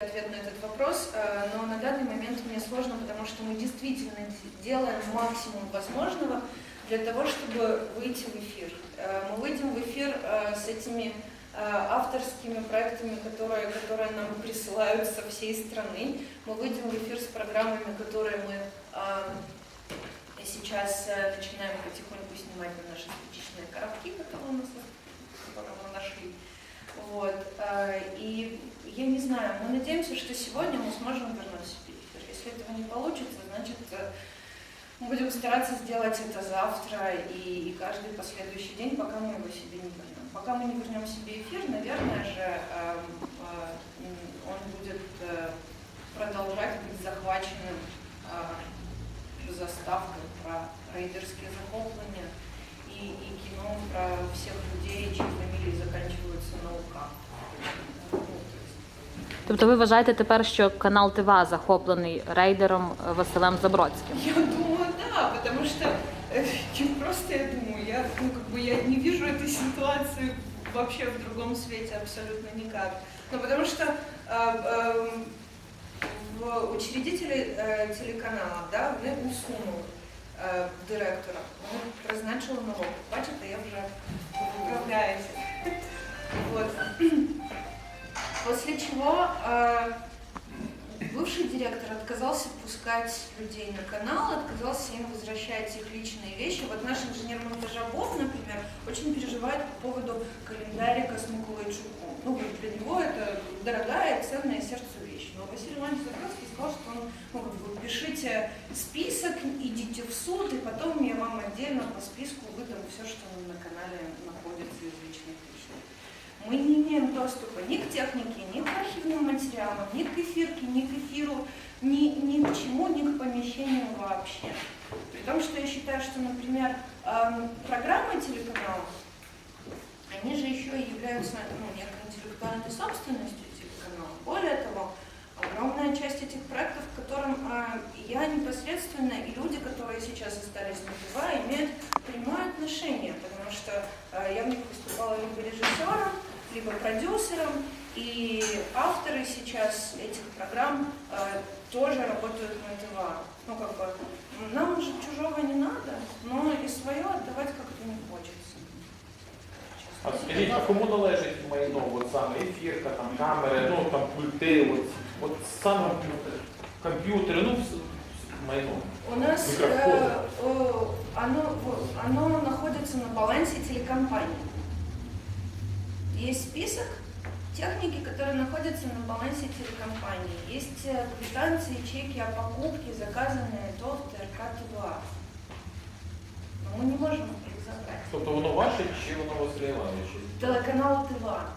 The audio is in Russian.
ответ на этот вопрос, э, но на данный момент мне сложно, потому что мы действительно делаем максимум возможного для того, чтобы выйти в эфир. Э, Мы выйдем в эфир э, с этими авторскими проектами, которые, которые нам присылают со всей страны. Мы выйдем в эфир с программами, которые мы сейчас начинаем потихоньку снимать на наши спичечные коробки, которые мы нашли. Вот. э, И мы надеемся, что сегодня мы сможем вернуть себе эфир. Если этого не получится, значит, э, мы будем стараться сделать это завтра и, и каждый последующий день, пока мы его себе не вернем. Пока мы не вернем себе эфир, наверное же, э, м, он будет э, продолжать быть захваченным э, заставкой про рейдерские захопления и, и кино про всех Тобто ви вважаєте тепер, що канал ТВА захоплений рейдером е, Василем Забродським? Я думаю, да, потому что э, не просто я думаю, я, ну, как бы я не вижу этой ситуации вообще в другом свете абсолютно никак. Ну, потому что э, э, в учредители э, телеканала, да, вони усунули э, директора, вони призначили нового. Бачите, я вже виправляюся. После чего э, бывший директор отказался пускать людей на канал, отказался им возвращать их личные вещи. Вот наш инженер монтажа например, очень переживает по поводу календарика с Миколайчуком. Ну, говорит, для него это дорогая, ценная сердцу вещь. Но Василий Иванович Забродский сказал, что он, ну, как бы, пишите список, идите в суд, и потом я вам отдельно по списку выдам все, что на канале находится из личных имеем доступа ни к технике, ни к архивным материалам, ни к эфирке, ни к эфиру, ни, ни к чему, ни к помещению вообще. При том, что я считаю, что, например, эм, программы телеканала, они же еще и являются ну, некой интеллектуальной собственностью телеканала. Более того, огромная часть этих проектов, к которым э, я непосредственно и люди, которые сейчас остались на ТВ, имеют прямое отношение, потому что э, я в них выступала либо режиссером, либо продюсером, и авторы сейчас этих программ э, тоже работают на ТВ. Ну, как бы, нам же чужого не надо, но и свое отдавать как-то не хочется. А скажіть, а кому належить майно? От саме ефірка, там камери, ну там пульти, от, от саме комп'ютери, ну вс- майно. У нас э, э, оно, вот, оно находится на балансе телекомпании. Есть список техники, которые находятся на балансе телекомпании. Есть э, квитанции, чеки о покупке, заказанные то в ТРК ТВА. Но мы не можем их забрать. Тобто воно ваше чи воно Василя Івановича? Телеканал ТВА.